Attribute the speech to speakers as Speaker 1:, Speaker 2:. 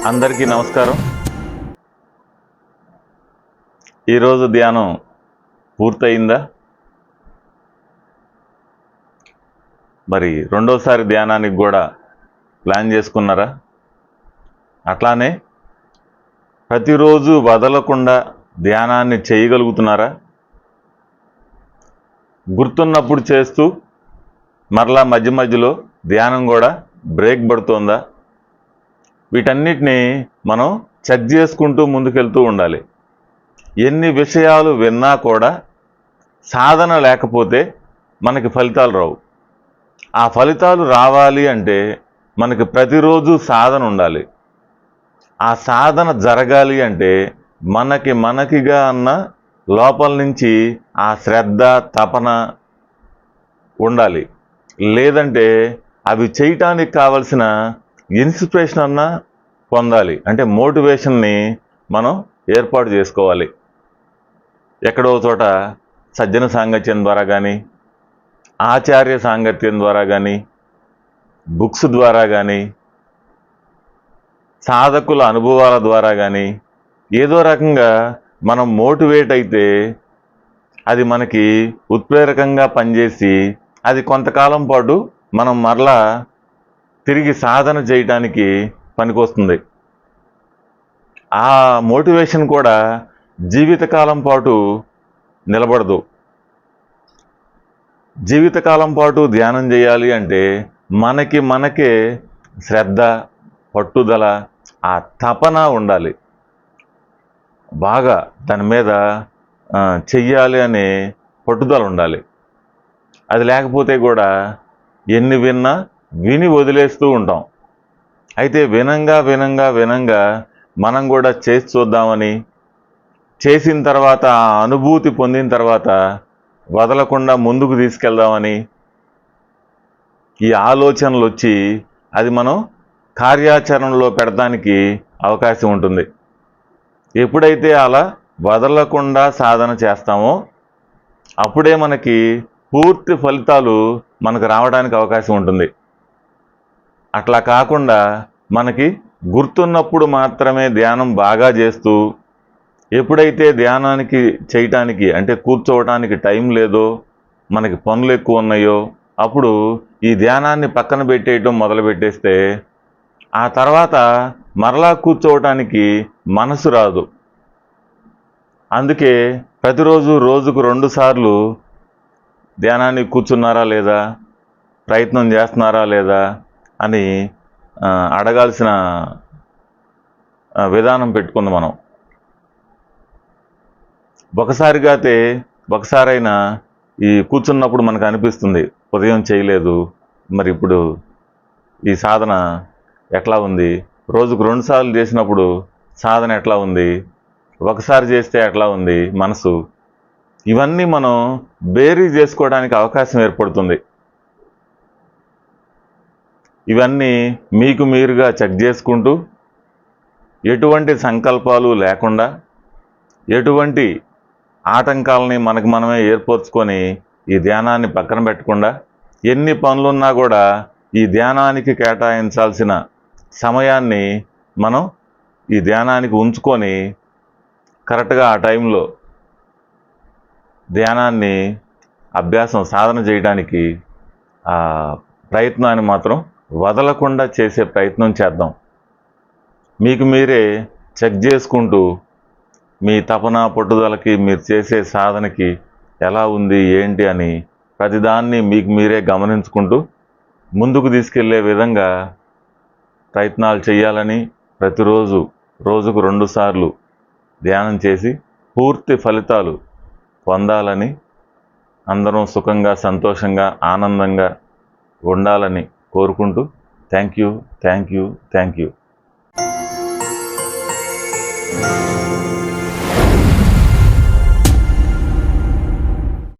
Speaker 1: అందరికీ నమస్కారం. ఈరోజు ధ్యానం పూర్తయిందా? మరి రెండోసారి ధ్యానానికి కూడా ప్లాన్ చేసుకున్నారా? అట్లానే ప్రతిరోజు వదలకుండా ధ్యానాన్ని చేయగలుగుతున్నారా? గుర్తున్నప్పుడు చేస్తూ మరలా మధ్య మధ్యలో ధ్యానం కూడా బ్రేక్ పడుతోందా? వీటన్నిటిని మనం చెక్ చేసుకుంటూ ముందుకెళ్తూ ఉండాలి. ఎన్ని విషయాలు విన్నా కూడా సాధన లేకపోతే మనకి ఫలితాలు రావు. ఆ ఫలితాలు రావాలి అంటే మనకి ప్రతిరోజు సాధన ఉండాలి. ఆ సాధన జరగాలి అంటే మనకి మనకిగా అన్న లోపల నుంచి ఆ శ్రద్ధ తపన ఉండాలి. లేదంటే అవి చేయటానికి కావలసిన ఇన్స్పిరేషన్ అన్నా పొందాలి. అంటే మోటివేషన్ని మనం ఏర్పాటు చేసుకోవాలి. ఎక్కడో చోట సజ్జన సాంగత్యం ద్వారా కానీ ఆచార్య సాంగత్యం ద్వారా కానీ బుక్స్ ద్వారా కానీ సాధకుల అనుభవాల ద్వారా కానీ ఏదో రకంగా మనం మోటివేట్ అయితే అది మనకి ఉత్ప్రేరకంగా పనిచేసి అది కొంతకాలం పాటు మనం మరలా తిరిగి సాధన చేయటానికి పనికొస్తుంది. ఆ మోటివేషన్ కూడా జీవితకాలం పాటు నిలబడదు. జీవితకాలం పాటు ధ్యానం చేయాలి అంటే మనకి మనకే శ్రద్ధ పట్టుదల ఆ తపన ఉండాలి. బాగా దాని మీద చెయ్యాలి అనే పట్టుదల ఉండాలి. అది లేకపోతే కూడా ఎన్ని విన్నా విని వదిలేస్తూ ఉంటాం. అయితే వినంగా వినంగా వినంగా మనం కూడా చేసి చూద్దామని చేసిన తర్వాత ఆ అనుభూతి పొందిన తర్వాత వదలకుండా ముందుకు తీసుకెళ్దామని ఈ ఆలోచనలు వచ్చి అది మనం కార్యాచరణలో పెడటానికి అవకాశం ఉంటుంది. ఎప్పుడైతే అలా వదలకుండా సాధన చేస్తామో అప్పుడే మనకి పూర్తి ఫలితాలు మనకు రావడానికి అవకాశం ఉంటుంది. అట్లా కాకుండా మనకి గుర్తున్నప్పుడు మాత్రమే ధ్యానం బాగా చేస్తూ ఎప్పుడైతే ధ్యానానికి చేయటానికి అంటే కూర్చోవటానికి టైం లేదో మనకి పనులు ఎక్కువ ఉన్నాయో అప్పుడు ఈ ధ్యానాన్ని పక్కన పెట్టేయటం మొదలు పెట్టేస్తే ఆ తర్వాత మరలా కూర్చోవటానికి మనసు రాదు. అందుకే ప్రతిరోజు రోజుకు రెండు సార్లు ధ్యానానికి కూర్చున్నారా లేదా? ప్రయత్నం చేస్తున్నారా లేదా? అని అడగాల్సిన విధానం పెట్టుకుంది మనం. ఒకసారిగాతే ఒకసారైనా ఈ కూర్చున్నప్పుడు మనకు అనిపిస్తుంది ఉదయం చేయలేదు మరి ఇప్పుడు ఈ సాధన ఎట్లా ఉంది? రోజుకు రెండుసార్లు చేసినప్పుడు సాధన ఎట్లా ఉంది? ఒకసారి చేస్తే ఎట్లా ఉంది? మనసు. ఇవన్నీ మనం బేరీ చేసుకోవడానికి అవకాశం ఏర్పడుతుంది. ఇవన్నీ మీకు మీరుగా చెక్ చేసుకుంటూ ఎటువంటి సంకల్పాలు లేకుండా ఎటువంటి ఆటంకాలని మనకు మనమే ఏర్పరచుకొని ఈ ధ్యానాన్ని పక్కన పెట్టకుండా ఎన్ని పనులున్నా కూడా ఈ ధ్యానానికి కేటాయించాల్సిన సమయాన్ని మనం ఈ ధ్యానానికి ఉంచుకొని కరెక్ట్గా ఆ టైంలో ధ్యానాన్ని అభ్యాసం సాధన చేయడానికి ప్రయత్నాన్ని మాత్రం వదలకుండా చేసే ప్రయత్నం చేద్దాం. మీకు మీరే చెక్ చేసుకుంటూ మీ తపన పట్టుదలకి మీరు చేసే సాధనకి ఎలా ఉంది ఏంటి అని ప్రతిదాన్ని మీకు మీరే గమనించుకుంటూ ముందుకు తీసుకెళ్ళే విధంగా ప్రయత్నాలు చేయాలని ప్రతిరోజు రోజుకు రెండు సార్లు ధ్యానం చేసి పూర్తి ఫలితాలు పొందాలని అందరం సుఖంగా సంతోషంగా ఆనందంగా ఉండాలని కోరుకుంటూ thank you thank you thank you.